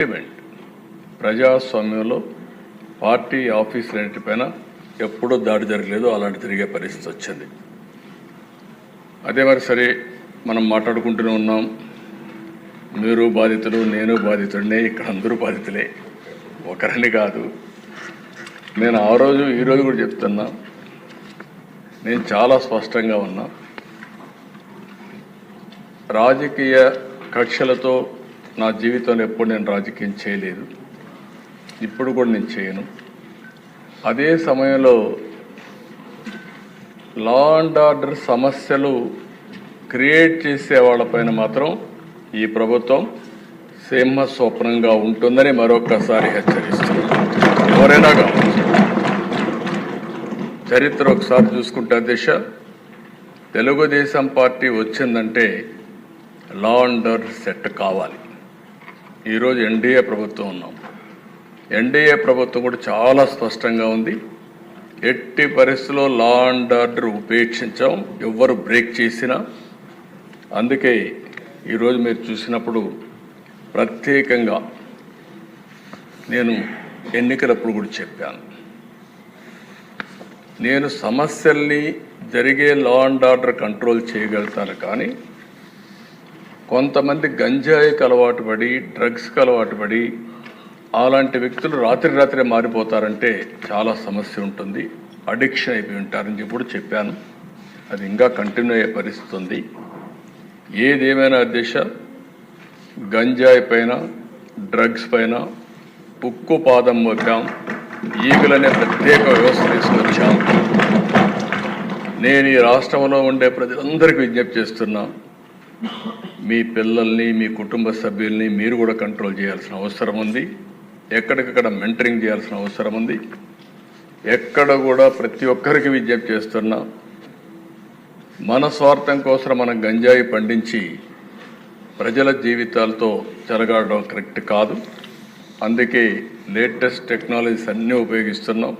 Sentiment ప్రజాస్వామ్యంలో party ఆఫీసులన్నిటిపైన ఎప్పుడూ దాడి జరగలేదు అలాంటి తిరిగే పరిస్థితి వచ్చింది. అదే మరి సరే మనం మాట్లాడుకుంటూనే ఉన్నాం. మీరు బాధితులు నేను బాధితుడినే ఇక్కడ అందరూ బాధితులే. ఒకరిని కాదు. నేను ఆ రోజు ఈరోజు కూడా చెప్తున్నా. నేను చాలా స్పష్టంగా ఉన్నా. రాజకీయ కక్షలతో నా జీవితంలో ఎప్పుడు నేను రాజకీయం చేయలేదు. ఇప్పుడు కూడా నేను చేయను. అదే సమయంలో లా అండ్ ఆర్డర్ సమస్యలు క్రియేట్ చేసే వాళ్ళపైన మాత్రం ఈ ప్రభుత్వం సింహ స్వప్నంగా ఉంటుందని మరొకసారి హెచ్చరిస్తుంది ఎవరైనా కావచ్చు. చరిత్ర ఒకసారి చూసుకుంటే దిశ తెలుగుదేశం పార్టీ వచ్చిందంటే లా అండ్ ఆర్డర్ సెట్ కావాలి. ఈరోజు ఎన్డీఏ ప్రభుత్వం ఉన్నాం. ఎన్డీఏ ప్రభుత్వం కూడా చాలా స్పష్టంగా ఉంది. ఎట్టి పరిస్థితుల్లో లా అండ్ ఆర్డర్ ఉపేక్షించాం. ఎవ్వరు బ్రేక్ చేసినా. అందుకే ఈరోజు మీరు చూసినప్పుడు ప్రత్యేకంగా నేను ఎన్నికలప్పుడు కూడా చెప్పాను. నేను సమస్యల్ని జరిగే లా అండ్ ఆర్డర్ కంట్రోల్ చేయగలుగుతాను కానీ కొంతమంది గంజాయికి అలవాటు పడి డ్రగ్స్కి అలవాటు పడి అలాంటి వ్యక్తులు రాత్రి రాత్రే మారిపోతారంటే చాలా సమస్య ఉంటుంది. అడిక్షన్ అయిపోయి ఉంటారని చెప్పి కూడా చెప్పాను. అది ఇంకా కంటిన్యూ అయ్యే పరిస్థితి ఉంది. ఏదేమైనా దిశ గంజాయి పైన డ్రగ్స్ పైన ఉక్కు పాదం మోపాం ఈగలనే ప్రత్యేక వ్యవస్థ తీసుకొచ్చాం. నేను ఈ రాష్ట్రంలో ఉండే ప్రజలందరికీ విజ్ఞప్తి చేస్తున్నా మీ పిల్లల్ని మీ కుటుంబ సభ్యుల్ని మీరు కూడా కంట్రోల్ చేయాల్సిన అవసరం ఉంది. ఎక్కడికక్కడ మెంటరింగ్ చేయాల్సిన అవసరం ఉంది. ఎక్కడ కూడా ప్రతి ఒక్కరికి విజ్ఞప్తి చేస్తున్నా మన స్వార్థం కోసం మనం గంజాయి పండించి ప్రజల జీవితాలతో చెలగాడడం కరెక్ట్ కాదు. అందుకే లేటెస్ట్ టెక్నాలజీస్ అన్నీ ఉపయోగిస్తున్నాం.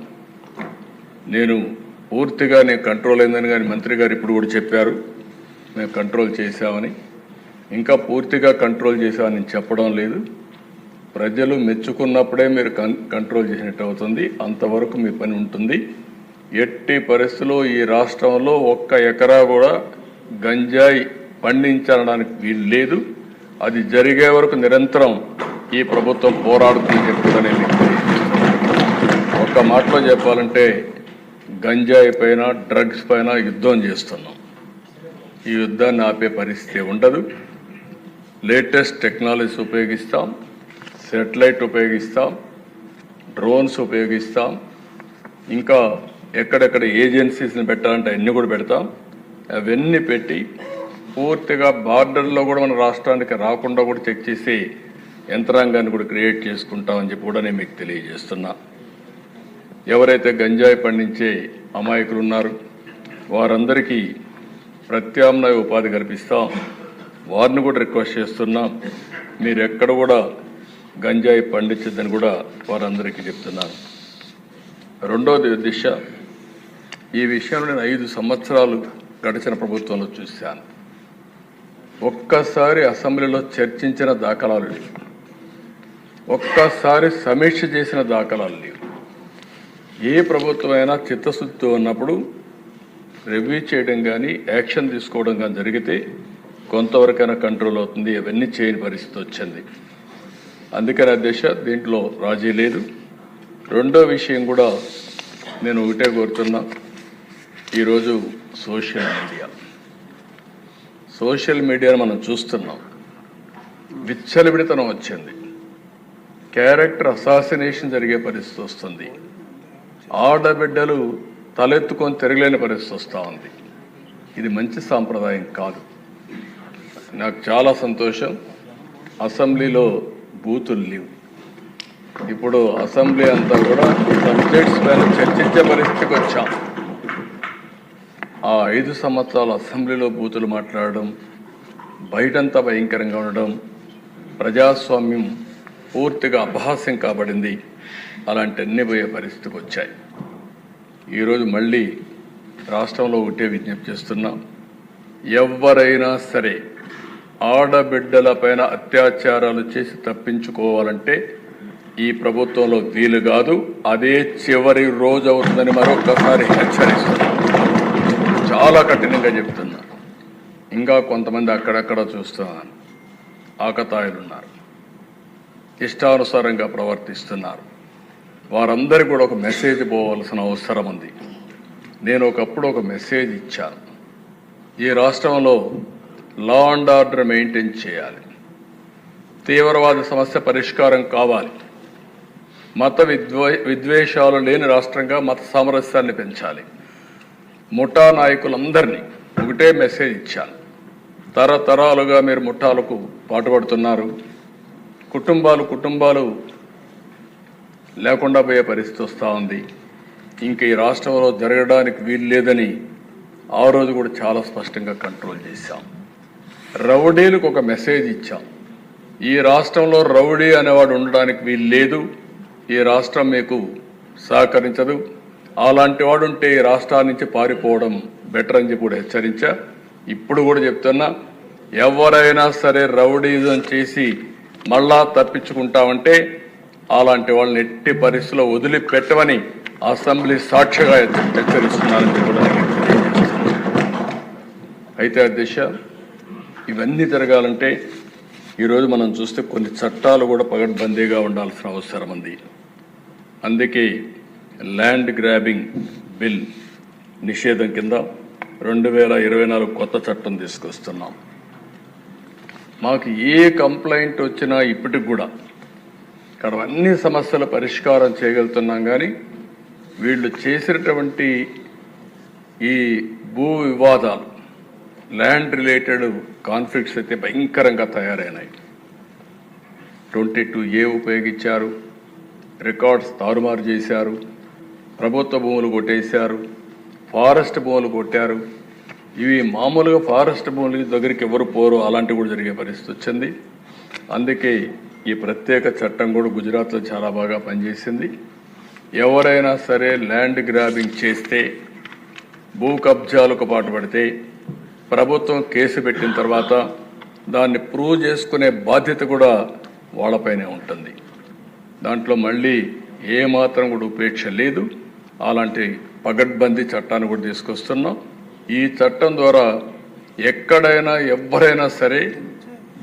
నేను పూర్తిగా నేను కంట్రోల్ అయిందని కానీ మంత్రి గారు ఇప్పుడు కూడా చెప్పారు. మేము కంట్రోల్ చేశామని. ఇంకా పూర్తిగా కంట్రోల్ చేశామని చెప్పడం లేదు. ప్రజలు మెచ్చుకున్నప్పుడే మీరు కం కంట్రోల్ చేసినట్టు అవుతుంది. అంతవరకు మీ పని ఉంటుంది. ఎట్టి పరిస్థితుల్లో ఈ రాష్ట్రంలో ఒక్క ఎకరా కూడా గంజాయి పండించడానికి వీలు లేదు. అది జరిగే వరకు నిరంతరం ఈ ప్రభుత్వం పోరాడుతుంది చెప్పి ఒక్క మాటలో చెప్పాలంటే గంజాయి పైన డ్రగ్స్ పైన యుద్ధం చేస్తున్నాం. ఈ యుద్ధాన్ని ఆపే పరిస్థితి ఉండదు. లేటెస్ట్ టెక్నాలజీస్ ఉపయోగిస్తాం. సెటిలైట్ ఉపయోగిస్తాం. డ్రోన్స్ ఉపయోగిస్తాం. ఇంకా ఎక్కడెక్కడ ఏజెన్సీస్ని పెట్టాలంటే అన్నీ కూడా పెడతాం. అవన్నీ పెట్టి పూర్తిగా బార్డర్లో కూడా మన రాష్ట్రానికి రాకుండా కూడా చెక్ చేసి యంత్రాంగాన్ని కూడా క్రియేట్ చేసుకుంటామని చెప్పి కూడా నేను మీకు తెలియజేస్తున్నా. ఎవరైతే గంజాయి పండించే అమాయకులు ఉన్నారు వారందరికీ ప్రత్యామ్నాయ ఉపాధి కల్పిస్తాం. వారిని కూడా రిక్వెస్ట్ చేస్తున్నాం మీరు ఎక్కడ కూడా గంజాయి పండించద్దని కూడా వారందరికీ చెప్తున్నాను. రెండోది దిశ. ఈ విషయంలో నేను ఐదు సంవత్సరాలు గడిచిన ప్రభుత్వంలో చూశాను. ఒక్కసారి అసెంబ్లీలో చర్చించిన దాఖలాలు లేవు. ఒక్కసారి సమీక్ష చేసిన దాఖలాలు లేవు. ఏ ప్రభుత్వం అయినా చిత్తశుద్ధితో ఉన్నప్పుడు రివ్యూ చేయడం కానీ యాక్షన్ తీసుకోవడం కానీ జరిగితే కొంతవరకైనా కంట్రోల్ అవుతుంది. అవన్నీ చేయని పరిస్థితి వచ్చింది. అందుకని అధ్యక్ష దీంట్లో రాజీ లేదు. రెండో విషయం కూడా నేను ఒకటే కోరుతున్నా. ఈరోజు సోషల్ మీడియా సోషల్ మీడియాను మనం చూస్తున్నాం. విచ్చలవిడితనం వచ్చింది. క్యారెక్టర్ అసాసినేషన్ జరిగే పరిస్థితి వస్తుంది. ఆడబిడ్డలు తలెత్తుకొని తిరగలేని పరిస్థితి వస్తూ ఉంది. ఇది మంచి సాంప్రదాయం కాదు. నాకు చాలా సంతోషం. అసెంబ్లీలో బూతులు లేవు. ఇప్పుడు అసెంబ్లీ అంతా కూడా సబ్జెక్ట్స్ పైన చర్చించే పరిస్థితికి వచ్చాం. ఆ ఐదు సంవత్సరాలు అసెంబ్లీలో బూతులు మాట్లాడడం బయటంతా భయంకరంగా ఉండడం ప్రజాస్వామ్యం పూర్తిగా అపహాస్యం కాబడింది. అలాంటి అన్ని పోయే పరిస్థితికి వచ్చాయి. ఈరోజు మళ్ళీ రాష్ట్రంలో ఒకటే విజ్ఞప్తి చేస్తున్నాం. ఎవరైనా సరే ఆడబిడ్డల పైన అత్యాచారాలు చేసి తప్పించుకోవాలంటే ఈ ప్రభుత్వంలో వీలు కాదు. అదే చివరి రోజు అవుతుందని మరొకసారి హెచ్చరిస్తున్నాం. చాలా కఠినంగా చెప్తున్నా. ఇంకా కొంతమంది అక్కడక్కడ చూస్తున్నాను ఆకతాయిలు ఉన్నారు ఇష్టానుసారంగా ప్రవర్తిస్తున్నారు. వారందరికీ కూడా ఒక మెసేజ్ పోవలసిన అవసరం ఉంది. నేను ఒకప్పుడు ఒక మెసేజ్ ఇచ్చాను. ఈ రాష్ట్రంలో లా అండ్ ఆర్డర్ మెయింటైన్ చేయాలి. తీవ్రవాద సమస్య పరిష్కారం కావాలి. మత విద్వే విద్వేషాలు లేని రాష్ట్రంగా మత సామరస్యాన్ని పెంచాలి. ముఠా నాయకులందరినీ ఒకటే మెసేజ్ ఇచ్చాను. తరతరాలుగా మీరు ముఠాలకు పాటుపడుతున్నారు. కుటుంబాలు కుటుంబాలు లేకుండా పోయే పరిస్థితి వస్తూ ఉంది. ఇంక ఈ రాష్ట్రంలో జరగడానికి వీలు లేదని ఆ రోజు కూడా చాలా స్పష్టంగా కంట్రోల్ చేశాం. రౌడీలకు ఒక మెసేజ్ ఇచ్చాం. ఈ రాష్ట్రంలో రౌడీ అనేవాడు ఉండడానికి వీలు లేదు. ఈ రాష్ట్రం మీకు సహకరించదు. అలాంటి వాడు ఉంటే ఈ రాష్ట్రాల నుంచి పారిపోవడం బెటర్ అని చెప్పి కూడా హెచ్చరించా. ఇప్పుడు కూడా చెప్తున్నా ఎవరైనా సరే రౌడీజం చేసి మళ్ళా తప్పించుకుంటామంటే అలాంటి వాళ్ళని ఎట్టి పరిస్థితుల్లో వదిలిపెట్టమని అసెంబ్లీ సాక్షిగా హెచ్చరిస్తున్నారని కూడా అయితే అధ్యక్ష ఇవన్నీ జరగాలంటే ఈరోజు మనం చూస్తే కొన్ని చట్టాలు కూడా పగడ్బందీగా ఉండాల్సిన అవసరం ఉంది. అందుకే ల్యాండ్ గ్రాబింగ్ బిల్ నిషేధం కింద రెండు వేల ఇరవై నాలుగు కొత్త చట్టం తీసుకొస్తున్నాం. మాకు ఏ కంప్లైంట్ వచ్చినా ఇప్పటికి కూడా ఇక్కడ అన్ని సమస్యల పరిష్కారం చేయగలుగుతున్నాం కానీ వీళ్ళు చేసినటువంటి ఈ భూ వివాదాలు ల్యాండ్ రిలేటెడ్ కాన్ఫ్లిక్ట్స్ అయితే భయంకరంగా తయారైనాయి. ట్వంటీ టూ ఏ ఉపయోగించారు రికార్డ్స్ తారుమారు చేశారు ప్రభుత్వ భూములు కొట్టేశారు ఫారెస్ట్ భూములు కొట్టారు. ఇవి మామూలుగా ఫారెస్ట్ భూములకి దగ్గరికి ఎవరు పోరు అలాంటివి కూడా జరిగే పరిస్థితి వచ్చింది. అందుకే ఈ ప్రత్యేక చట్టం కూడా గుజరాత్లో చాలా బాగా పనిచేసింది. ఎవరైనా సరే ల్యాండ్ గ్రాబింగ్ చేస్తే భూ కబ్జాలకు పాటుపడితే ప్రభుత్వం కేసు పెట్టిన తర్వాత దాన్ని ప్రూవ్ చేసుకునే బాధ్యత కూడా వాళ్ళపైనే ఉంటుంది. దాంట్లో మళ్ళీ ఏమాత్రం కూడా ఉపేక్ష లేదు. అలాంటి పగడ్బందీ చట్టాన్ని కూడా తీసుకొస్తున్నాం. ఈ చట్టం ద్వారా ఎక్కడైనా ఎవరైనా సరే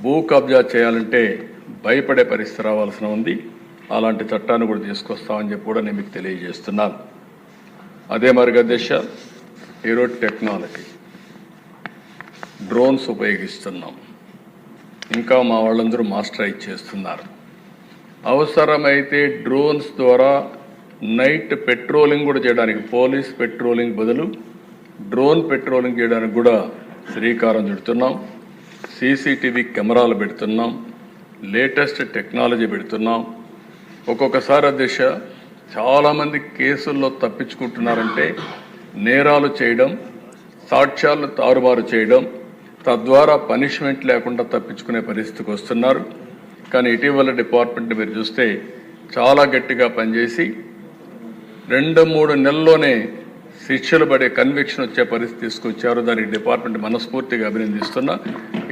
భూ కబ్జా చేయాలంటే భయపడే పరిస్థితి రావాల్సిన ఉంది. అలాంటి చట్టాన్ని కూడా తీసుకొస్తామని చెప్పి కూడా నేను మీకు తెలియజేస్తున్నాను అదే మార్గదర్శ దిశ ఈరోజు టెక్నాలజీ. డ్రోన్స్ ఉపయోగిస్తున్నాం. ఇంకా మా వాళ్ళందరూ మాస్టర్ చేస్తున్నారు. అవసరమైతే డ్రోన్స్ ద్వారా నైట్ పెట్రోలింగ్ కూడా చేయడానికి పోలీస్ పెట్రోలింగ్ బదులు డ్రోన్ పెట్రోలింగ్ చేయడానికి కూడా శ్రీకారం చుడుతున్నాం. సీసీటీవీ కెమెరాలు పెడుతున్నాం. లేటెస్ట్ టెక్నాలజీ పెడుతున్నాం. ఒక్కొక్కసారి దిశ చాలామంది కేసుల్లో తప్పించుకుంటున్నారంటే నేరాలు చేయడం సాక్ష్యాలను తారుమారు చేయడం తద్వారా పనిష్మెంట్ లేకుండా తప్పించుకునే పరిస్థితికి వస్తున్నారు. కానీ ఇటీవల డిపార్ట్మెంట్ మీరు చూస్తే చాలా గట్టిగా పనిచేసి రెండు మూడు నెలల్లోనే శిక్షలు పడే కన్విక్షన్ వచ్చే పరిస్థితి తీసుకొచ్చారు. దానికి డిపార్ట్మెంట్ మనస్ఫూర్తిగా అభినందిస్తున్నా.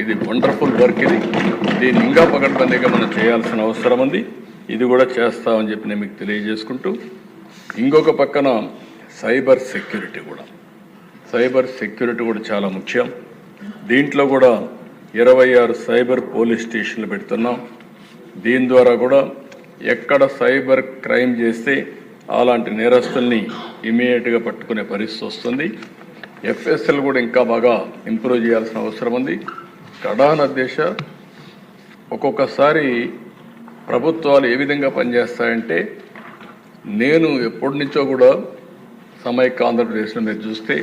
ఇది వండర్ఫుల్ వర్క్ ఇది. దీన్ని ఇంకా పకడ్బందీగా మనం చేయాల్సిన అవసరం ఉంది. ఇది కూడా చేస్తామని చెప్పి నేను మీకు తెలియజేసుకుంటూ ఇంకొక పక్కన సైబర్ సెక్యూరిటీ కూడా. సైబర్ సెక్యూరిటీ కూడా చాలా ముఖ్యం. దీంట్లో కూడా ఇరవై ఆరు సైబర్ పోలీస్ స్టేషన్లు పెడుతున్నాం. దీని ద్వారా కూడా ఎక్కడ సైబర్ క్రైమ్ చేస్తే అలాంటి నేరస్తుల్ని ఇమీడియట్గా పట్టుకునే పరిస్థితి వస్తుంది. ఎఫ్ఎస్ఎల్ కూడా ఇంకా బాగా ఇంప్రూవ్ చేయాల్సిన అవసరం ఉంది. కడాన దేశ ఒక్కొక్కసారి ప్రభుత్వాలు ఏ విధంగా పనిచేస్తాయంటే నేను ఎప్పటి నుంచో కూడా సమైక్య ఆంధ్రప్రదేశ్లో మీరు చూస్తే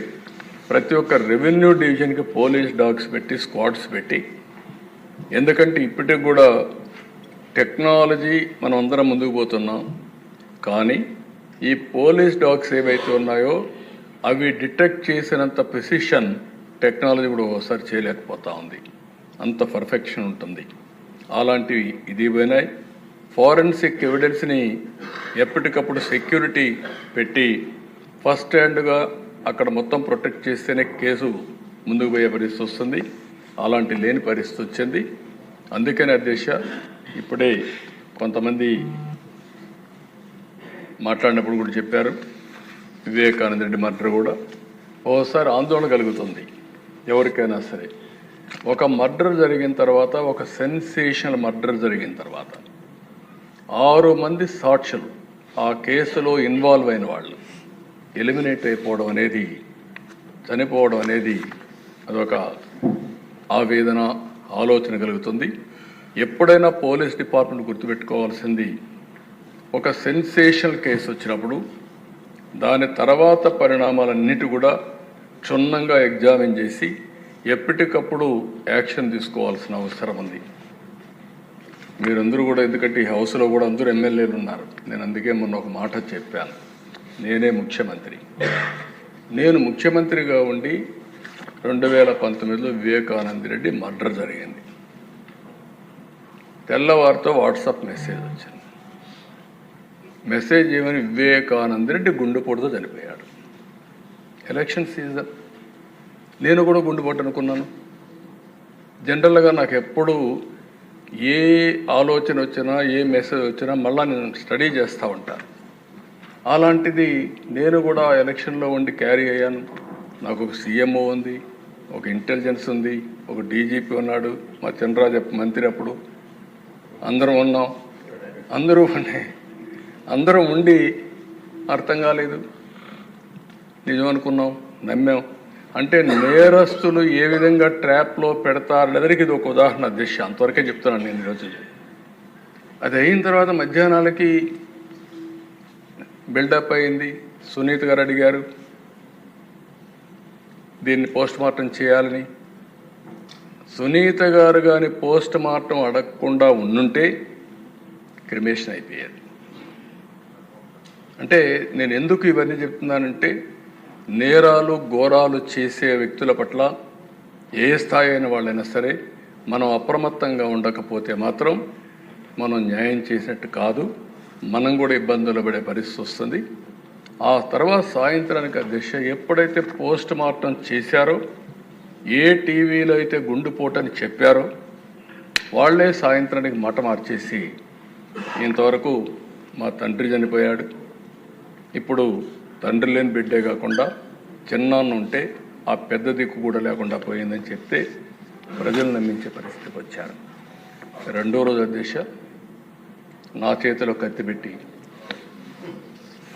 ప్రతి ఒక్క రెవెన్యూ డివిజన్కి పోలీస్ డాగ్స్ పెట్టి స్క్వాడ్స్ పెట్టి ఎందుకంటే ఇప్పటికి కూడా టెక్నాలజీ మనం అందరం ముందుకు పోతున్నాం. కానీ ఈ పోలీస్ డాగ్స్ ఏవైతే ఉన్నాయో అవి డిటెక్ట్ చేసినంత ప్రిసిషన్ టెక్నాలజీ కూడా ఒకసారి చేయలేకపోతా ఉంది. అంత పర్ఫెక్షన్ ఉంటుంది. అలాంటివి ఇది పోయినాయి. ఫారెన్సిక్ ఎవిడెన్స్ని ఎప్పటికప్పుడు సెక్యూరిటీ పెట్టి ఫస్ట్ హ్యాండ్గా అక్కడ మొత్తం ప్రొటెక్ట్ చేస్తేనే కేసు ముందుకు పోయే పరిస్థితి వస్తుంది. అలాంటి లేని పరిస్థితి వచ్చింది. అందుకని అధ్యక్ష ఇప్పుడే కొంతమంది మాట్లాడినప్పుడు కూడా చెప్పారు. వివేకానంద రెడ్డి మర్డర్ కూడా. ఓసారి ఆందోళన కలుగుతుంది. ఎవరికైనా సరే. ఒక మర్డర్ జరిగిన తర్వాత ఒక సెన్సేషనల్ మర్డర్ జరిగిన తర్వాత ఆరు మంది సాక్షులు ఆ కేసులో ఇన్వాల్వ్ అయిన వాళ్ళు. ఎలిమినేట్ అయిపోవడం అనేది చనిపోవడం అనేది అదొక ఆవేదన ఆలోచన కలుగుతుంది. ఎప్పుడైనా పోలీస్ డిపార్ట్మెంట్ గుర్తుపెట్టుకోవాల్సింది ఒక సెన్సేషనల్ కేసు వచ్చినప్పుడు దాని తర్వాత పరిణామాలన్నిటి కూడా క్షుణ్ణంగా ఎగ్జామిన్ చేసి ఎప్పటికప్పుడు యాక్షన్ తీసుకోవాల్సిన అవసరం ఉంది. మీరందరూ కూడా ఎందుకంటే ఈ హౌస్లో కూడా అందరూ ఎమ్మెల్యేలు ఉన్నారు. నేను అందుకే మొన్న ఒక మాట చెప్పాను. నేనే ముఖ్యమంత్రి. నేను ముఖ్యమంత్రిగా ఉండి రెండు వేల పంతొమ్మిదిలో వివేకానంద రెడ్డి మర్డర్ జరిగింది. తెల్లవారితో వాట్సాప్ మెసేజ్ వచ్చింది. మెసేజ్ ఏమని వివేకానంద రెడ్డి గుండెపోటుతో చనిపోయాడు. ఎలక్షన్ సీజన్ నేను కూడా గుండెపోటు అనుకున్నాను. జనరల్గా నాకు ఎప్పుడు ఏ ఆలోచన వచ్చినా ఏ మెసేజ్ వచ్చినా మళ్ళీ నేను స్టడీ చేస్తూ ఉంటాను. అలాంటిది నేను కూడా ఎలక్షన్లో ఉండి క్యారీ అయ్యాను. నాకు ఒక సీఎంఓ ఉంది ఒక ఇంటెలిజెన్స్ ఉంది ఒక డీజీపీ ఉన్నాడు మా చంద్రరాజ మంత్రి అప్పుడు. అందరం ఉన్నాం. అందరూ ఉన్నాయి. అందరం ఉండి అర్థం కాలేదు. నిజం అనుకున్నాం నమ్మాం. అంటే నేరస్తులు ఏ విధంగా ట్రాప్లో పెడతారనేదానికి ఇది ఒక ఉదాహరణ దిశ అంతవరకే చెప్తున్నాను నేను ఈరోజు. అది అయిన తర్వాత మధ్యాహ్నాలకి బిల్డప్ అయింది. సునీత్ గారు అడిగారు దీన్ని పోస్ట్ మార్టం చేయాలని. సునీత గారు కానీ పోస్ట్ మార్టం అడగకుండా ఉండుంటే క్రిమేషన్ అయిపోయేది. అంటే నేను ఎందుకు ఇవన్నీ చెప్తున్నానంటే నేరాలు ఘోరాలు చేసే వ్యక్తుల పట్ల ఏ స్థాయి అయిన వాళ్ళైనా సరే మనం అప్రమత్తంగా ఉండకపోతే మాత్రం మనం న్యాయం చేసినట్టు కాదు మనం కూడా ఇబ్బందులు పడే పరిస్థితి వస్తుంది. ఆ తర్వాత సాయంత్రానికి ఆ దిశ ఎప్పుడైతే పోస్ట్ మార్టం చేశారో ఏ టీవీలో అయితే గుండుపోటని చెప్పారో వాళ్ళే సాయంత్రానికి మాట మార్చేసి ఇంతవరకు మా తండ్రి చనిపోయాడు. ఇప్పుడు తండ్రి లేని బిడ్డే కాకుండా చిన్నాన్న ఉంటే ఆ పెద్ద దిక్కు కూడా లేకుండా పోయిందని చెప్తే ప్రజలు నమ్మించే పరిస్థితికి వచ్చారు. రెండో రోజు అధ్యక్ష నా చేతిలో కత్తిపెట్టి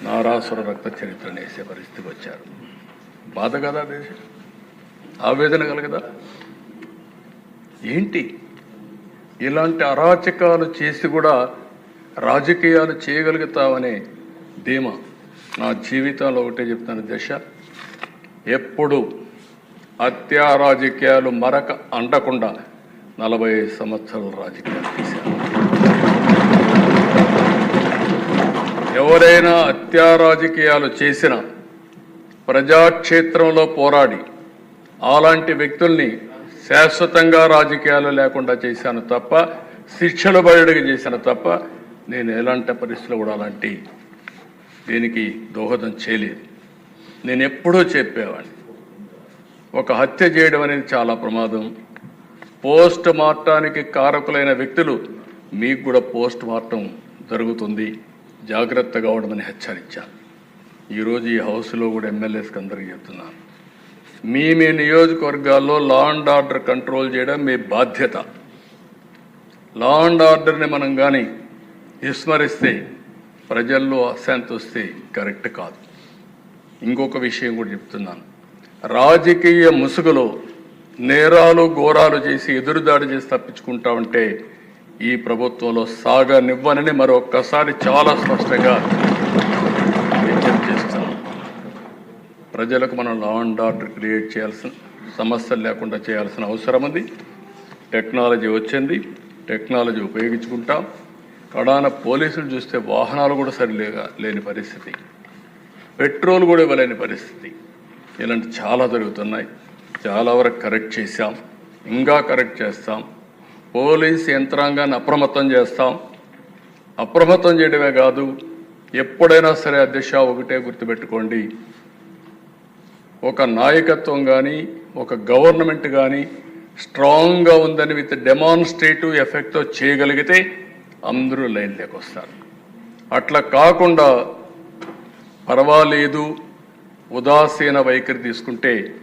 నారాసుర రక్త చరిత్రను వేసే పరిస్థితికి వచ్చారు. బాధ కదా దేశ ఆవేదన కలగదా? ఏంటి? ఇలాంటి అరాచకాలు చేసి కూడా రాజకీయాలు చేయగలుగుతావనే ధీమా? నా జీవితంలో ఒకటే చెప్తాను దశ ఎప్పుడు హత్యా రాజకీయాలు మరక అంటకుండా నలభై సంవత్సరాల రాజకీయాలు చేశాను. ఎవరైనా హత్యా రాజకీయాలు చేసిన ప్రజాక్షేత్రంలో పోరాడి అలాంటి వ్యక్తుల్ని శాశ్వతంగా రాజకీయాలు లేకుండా చేశాను తప్ప శిక్షలు బయటకు చేశాను తప్ప నేను ఎలాంటి పరిస్థితులు కూడా అలాంటి దీనికి దోహదం చేయలేదు. నేను ఎప్పుడూ చెప్పేవాడిని. ఒక హత్య చేయడం అనేది చాలా ప్రమాదం. పోస్ట్ మార్టానికి కారకులైన వ్యక్తులు మీకు కూడా పోస్ట్ మార్టం జరుగుతుంది. జాగ్రత్తగా ఉండమని హెచ్చరించాను. ఈరోజు ఈ హౌస్లో కూడా ఎమ్మెల్యేస్కి అందరికీ చెప్తున్నాను మీ మీ నియోజకవర్గాల్లో లా అండ్ ఆర్డర్ కంట్రోల్ చేయడం మీ బాధ్యత. లా అండ్ ఆర్డర్ని మనం కానీ విస్మరిస్తే ప్రజల్లో అశాంతి కరెక్ట్ కాదు. ఇంకొక విషయం కూడా చెప్తున్నాను. రాజకీయ ముసుగులో నేరాలు ఘోరాలు చేసి ఎదురుదాడి చేసి తప్పించుకుంటా ఉంటే ఈ ప్రభుత్వంలో సాగనివ్వనని మరొక్కసారి చాలా స్పష్టంగా విజ్ఞప్తి చేస్తున్నాం ప్రజలకు మనం లా అండ్ ఆర్డర్ క్రియేట్ చేయాల్సిన సమస్యలు లేకుండా చేయాల్సిన అవసరం ఉంది. టెక్నాలజీ వచ్చింది. టెక్నాలజీ ఉపయోగించుకుంటాం. కడాన పోలీసులు చూస్తే వాహనాలు కూడా సరిలేగా లేని పరిస్థితి. పెట్రోల్ కూడా ఇవ్వలేని పరిస్థితి. ఇలాంటి చాలా జరుగుతున్నాయి. చాలా వరకు కరెక్ట్ చేశాం. ఇంకా కరెక్ట్ చేస్తాం. పోలీస్ యంత్రాంగాన్ని అప్రమత్తం చేస్తాం. అప్రమత్తం చేయడమే కాదు ఎప్పుడైనా సరే అధ్యక్ష ఒకటే గుర్తుపెట్టుకోండి. ఒక నాయకత్వం కానీ ఒక గవర్నమెంట్ కానీ స్ట్రాంగ్గా ఉందని విత్ డెమాన్స్ట్రేటివ్ ఎఫెక్ట్తో చేయగలిగితే అందరూ లైన్లోకి వస్తారు. అట్లా కాకుండా పర్వాలేదు ఉదాసీన వైఖరి తీసుకుంటే